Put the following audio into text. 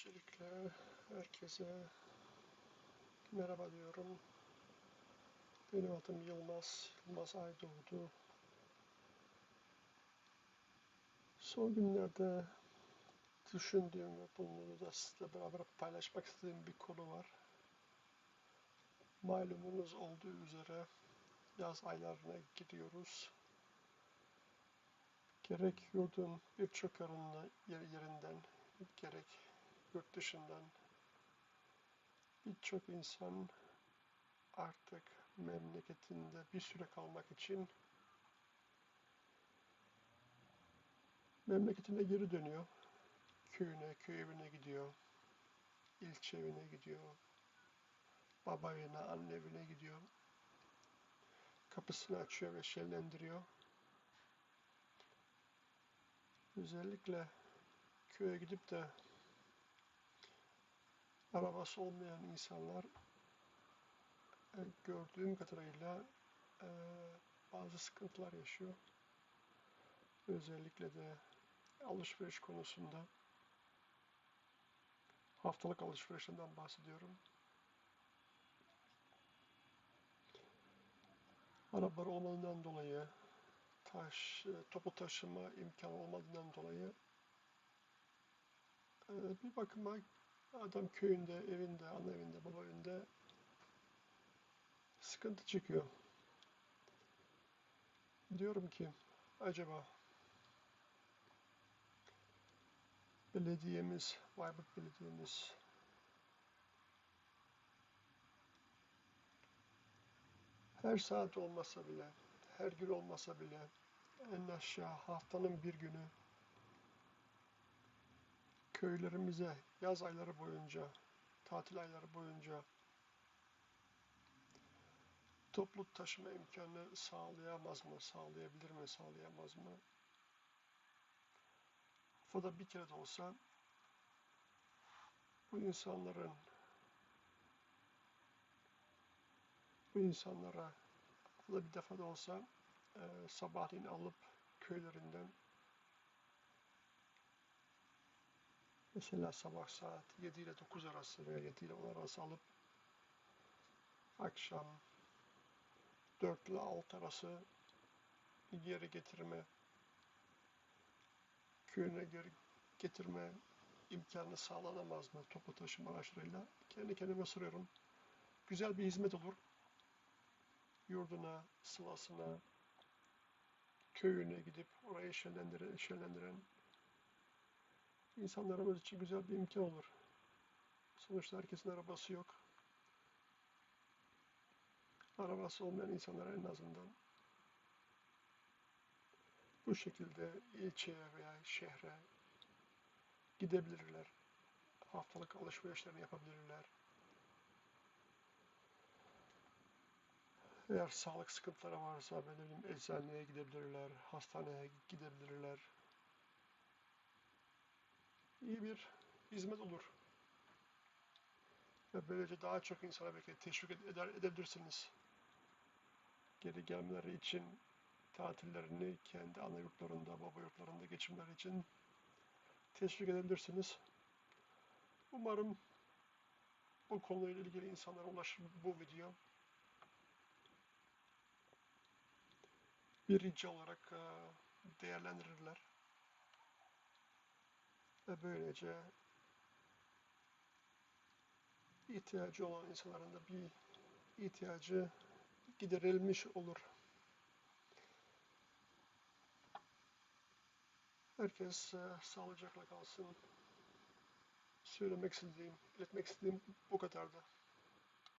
Öncelikle herkese merhaba diyorum. Benim adım Yılmaz, Yılmaz Aydoğdu. Son günlerde düşündüğüm ve bunu da sizle beraber paylaşmak istediğim bir konu var. Malumunuz olduğu üzere yaz aylarına gidiyoruz. Gerek yurdun birçok yerinde- yerinden, gerek yurt dışından birçok insan artık memleketinde bir süre kalmak için memleketine geri dönüyor. Köyüne, köy evine gidiyor. ilçe evine gidiyor. Baba evine, anne evine gidiyor. Kapısını açıyor ve şenlendiriyor. Özellikle köye gidip de arabası olmayan insanlar e, gördüğüm kadarıyla e, bazı sıkıntılar yaşıyor. Özellikle de alışveriş konusunda haftalık alışverişinden bahsediyorum. Arabaları olmadığından dolayı taş, e, topu taşıma imkanı olmadığından dolayı bir bakıma adam köyünde, evinde, ana evinde, baba evinde sıkıntı çekiyor. Diyorum ki acaba belediyemiz, Bayburt Belediyemiz her saat olmasa bile, her gün olmasa bile en aşağı haftanın bir günü köylerimize yaz ayları boyunca, tatil ayları boyunca toplu taşıma imkanı sağlayamaz mı, sağlayabilir mi, sağlayamaz mı? Haftada bir kere de olsa bu insanların bu insanlara haftada bir defa da olsa e, sabahleyin alıp köylerinden mesela sabah saat 7 ile 9 arası veya 7 ile 10 arası alıp akşam 4 ile 6 arası geri getirme köyüne geri getirme imkanı sağlanamaz mı toplu taşıma araçlarıyla? Kendi kendime soruyorum. Güzel bir hizmet olur. Yurduna, sılasına, köyüne gidip orayı şenlendiren, şenlendiren insanlarımız için güzel bir imkan olur. Sonuçta herkesin arabası yok. Arabası olmayan insanlara en azından bu şekilde ilçeye veya şehre gidebilirler. Haftalık alışverişlerini yapabilirler. Eğer sağlık sıkıntıları varsa ben ne bileyim eczaneye gidebilirler, hastaneye gidebilirler. İyi bir hizmet olur. Ve böylece daha çok insana belki teşvik eder, edebilirsiniz. Geri gelmeleri için tatillerini kendi ana yurtlarında, baba yurtlarında geçirmeleri için teşvik edebilirsiniz. Umarım bu konuyla ilgili insanlara ulaşır bu video. Bir rica olarak değerlendirirler. Ve böylece ihtiyacı olan insanların da bir ihtiyacı giderilmiş olur. Herkes e, sağlıcakla kalsın. Söylemek istediğim, iletmek istediğim bu kadardı.